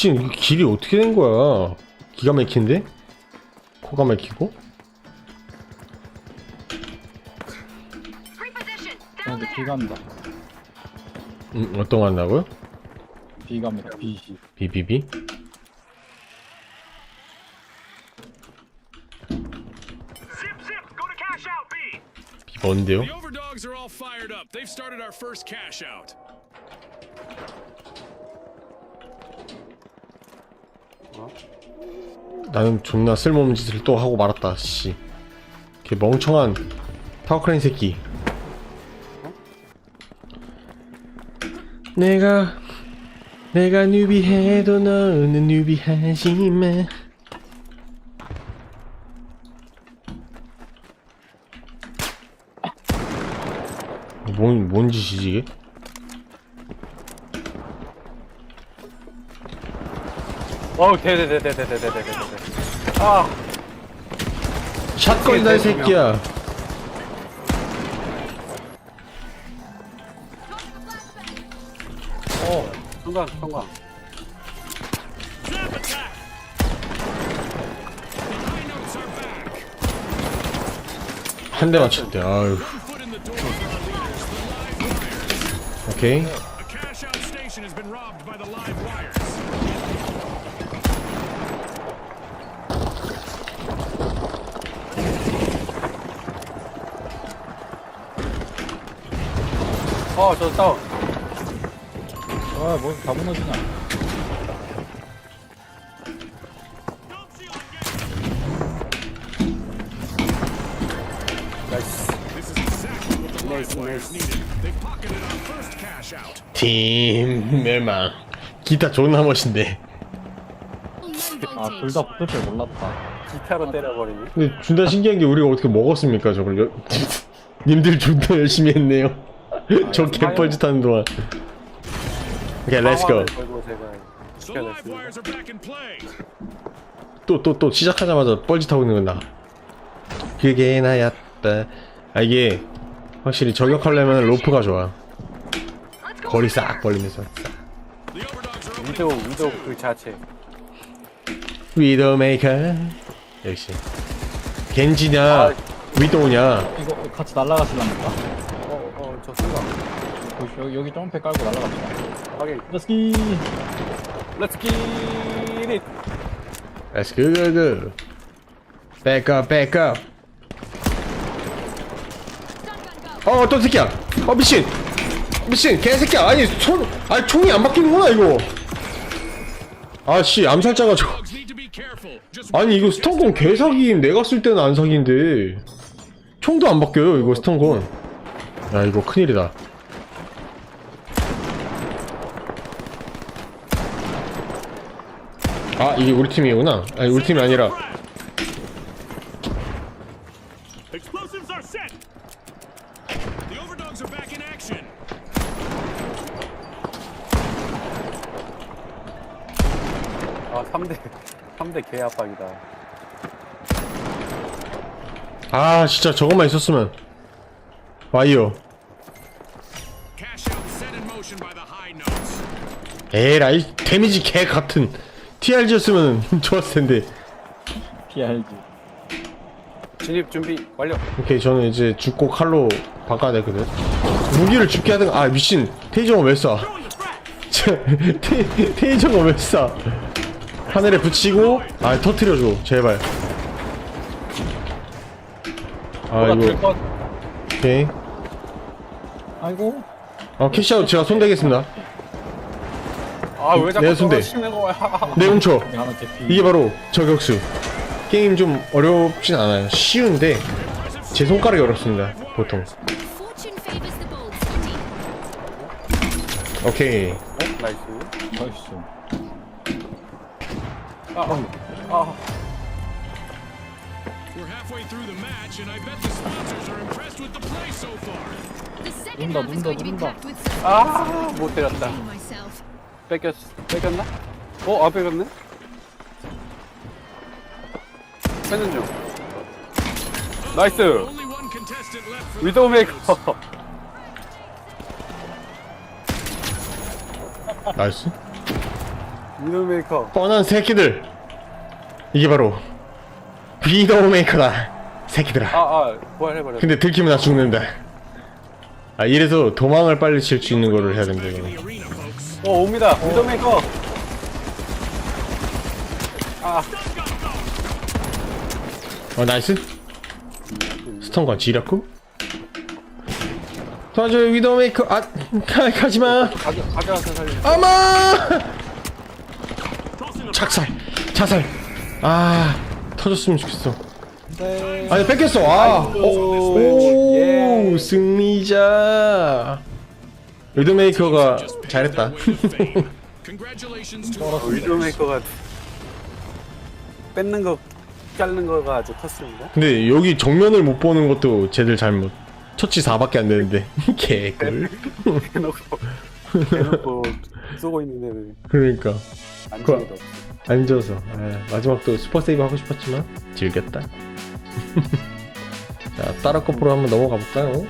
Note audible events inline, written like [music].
미친 이 길이 어떻게 된 거야? 기가 막힌데? 코가 막히고? 아, 근데. 비 간다. 음, 어떤 거 한다고요? 비 갑니다. 비. 비비비? Zip, zip, go to cash out B. 비 뭔데요? The overdogs are all fired up. They've started our first cash out. 나는 존나 쓸모없는 짓을 또 하고 말았다 씨. 걔 멍청한 타워크레인 새끼. 내가 내가 뉴비해도 너는 뉴비하지마. 뭔, 뭔 짓이지 이게? 어우 대대대대대대대대대 아 샷건이다 이 새끼야. 어, 성광 성광. 한 대 맞췄대. 아유. 오케이. 어저 다운 아, 뭐, 다 무너지냐. 나이스. 팀 멸망. 기타 존나 멋인데. 아, 둘 다 붙을 줄 몰랐다. 기타로 때려버리니 근데 존나 신기한 게 우리가 어떻게 먹었습니까 저걸? 여... [laughs] 님들 존나 열심히 했네요. [laughs] 저 개뻘짓 하는 동안. 오케이, 렛츠고. 또 또 또 시작하자마자 뻘짓하고 있는 건다. 그게 나였다. 아 이게 확실히 저격하려면 로프가 좋아. 거리 싹 벌리면서. Opening 위도 위도 그 자체 위도메이커. 역시. 겐지냐 아. 위도우냐. 이거 같이 날아가실랍니까? 성광 그, 여기, 여기 점프 깔고 날아갑시다. 확인 렛츠기! 렛츠 기릿 Let's go go go. Back up back up. 어, 또 새끼야. 어, 미친. 미친, 개새끼야. 아니, 손, 아니, 총이 안 바뀌는구나, 이거. 아, 씨, 암살자가 저. 아니, 이거 스턴건 개사기임. 내가 쓸 때는 안 사기인데. 총도 안 바뀌어요, 이거 스턴건. 야, 이거 큰일이다. 아, 이게 우리 팀이구나. 아니, 우리 팀이 아니라. Explosives are set. the overdogs are back in action. 아 3대 3대 개 압박이다 아, 진짜 저것만 있었으면. 와이어. 에라이, 데미지 개 같은. TRG였으면 [laughs] 좋았을 텐데. PRG. 진입 준비 완료 오케이, 저는 이제 죽고 칼로 바꿔야 되거든. 무기를 죽게 하든, 아, 미친. 테이저가 왜 쏴? [laughs] 저, 테, 테이저가 왜 쏴? 하늘에 붙이고, 아, 터트려줘. 제발. 아, 이거, 오케이. 아이고. 어, 캐시아웃 제가 손대겠습니다. 아왜 내 자꾸 손대. 떨어지는 거야 [laughs] 네, 훔쳐. 하나 대피. 이게 바로 저격수. 게임 좀 어렵진 않아요. 쉬운데, 제 손가락이 어렵습니다. 보통. Fortune favors the bold, Scotty. 오케이. 어? 나이스 나이스. 아아 눈다, 눈다, going to be 눈다. 아못 때렸다. 뺏겼 뺏겼나? 어? 아 뺏겼네? 뺏는 중 나이스 Only one contestant left for 위도우 메이커 나이스. 위도메이커. 뻔한 새끼들 이게 바로 비더메이커다 새끼들아 아, 아, 부활해버렸어. 근데 들키면 나 죽는다 아 이래서 도망을 빨리 칠 수 있는 거를 해야 된다 이거 The arena, folks. 어, 옵니다. 위도메이커. 아, 어 나이스 스턴과 지렸고 도와줘요 위더메이커 아 가, 가지마 가져, 가져와서 살려. 아마 착살 자살 아 터졌으면 좋겠어. 네. 아니 뺏겼어. 아. [laughs] 어, 오 예. 승리자. 위더메이커가 잘했다. Congratulations to 어, 뺏는 거, 자르는 거가 아주 컸습니다. 근데 여기 정면을 못 보는 것도 쟤들 잘못. 처치 4밖에 안 되는데. [laughs] 개꿀. [laughs] 해놓고, 해놓고 쏘고 있는 애들 그러니까 안 그거- 죽어도 없어. 안 져서 아, 마지막 또 슈퍼 세이브 하고 싶었지만 즐겼다 [laughs] 자 따라 거프로 한번 넘어가 볼까요?